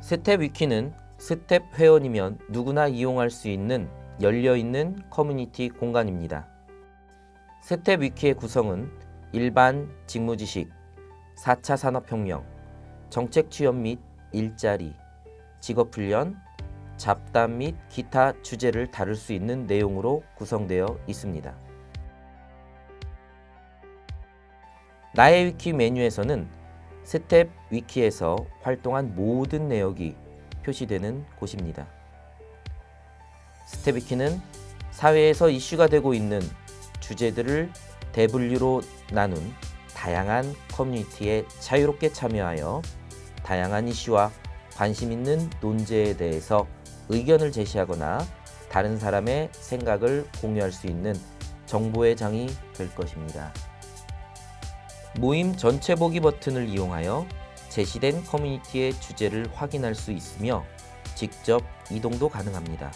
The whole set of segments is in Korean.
스텝 위키는 스텝 회원이면 누구나 이용할 수 있는 열려있는 커뮤니티 공간입니다. 스텝 위키의 구성은 일반 직무 지식, 4차 산업혁명, 정책 취업 및 일자리, 직업 훈련, 잡담 및 기타 주제를 다룰 수 있는 내용으로 구성되어 있습니다. 나의 위키 메뉴에서는 스텝 위키에서 활동한 모든 내역이 표시되는 곳입니다. 스텝 위키는 사회에서 이슈가 되고 있는 주제들을 대분류로 나눈 다양한 커뮤니티에 자유롭게 참여하여 다양한 이슈와 관심 있는 논제에 대해서 의견을 제시하거나 다른 사람의 생각을 공유할 수 있는 정보의 장이 될 것입니다. 모임 전체 보기 버튼을 이용하여 제시된 커뮤니티의 주제를 확인할 수 있으며 직접 이동도 가능합니다.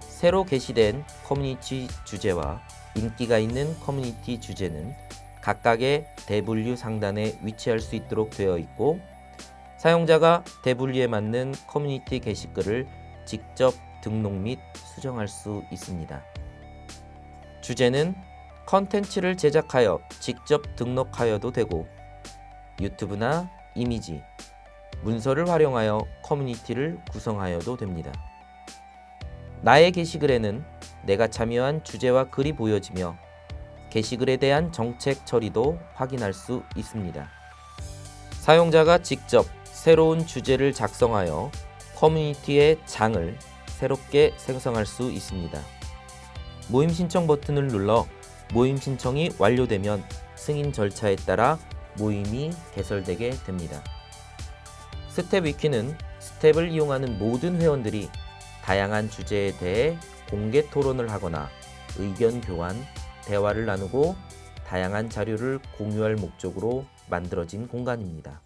새로 게시된 커뮤니티 주제와 인기가 있는 커뮤니티 주제는 각각의 대분류 상단에 위치할 수 있도록 되어 있고 사용자가 대분류에 맞는 커뮤니티 게시글을 직접 등록 및 수정할 수 있습니다. 주제는 컨텐츠를 제작하여 직접 등록하여도 되고 유튜브나 이미지, 문서를 활용하여 커뮤니티를 구성하여도 됩니다. 나의 게시글에는 내가 참여한 주제와 글이 보여지며 게시글에 대한 정책 처리도 확인할 수 있습니다. 사용자가 직접 새로운 주제를 작성하여 커뮤니티의 장을 새롭게 생성할 수 있습니다. 모임 신청 버튼을 눌러 모임 신청이 완료되면 승인 절차에 따라 모임이 개설되게 됩니다. 스텝 위키는 스텝을 이용하는 모든 회원들이 다양한 주제에 대해 공개 토론을 하거나 의견 교환, 대화를 나누고 다양한 자료를 공유할 목적으로 만들어진 공간입니다.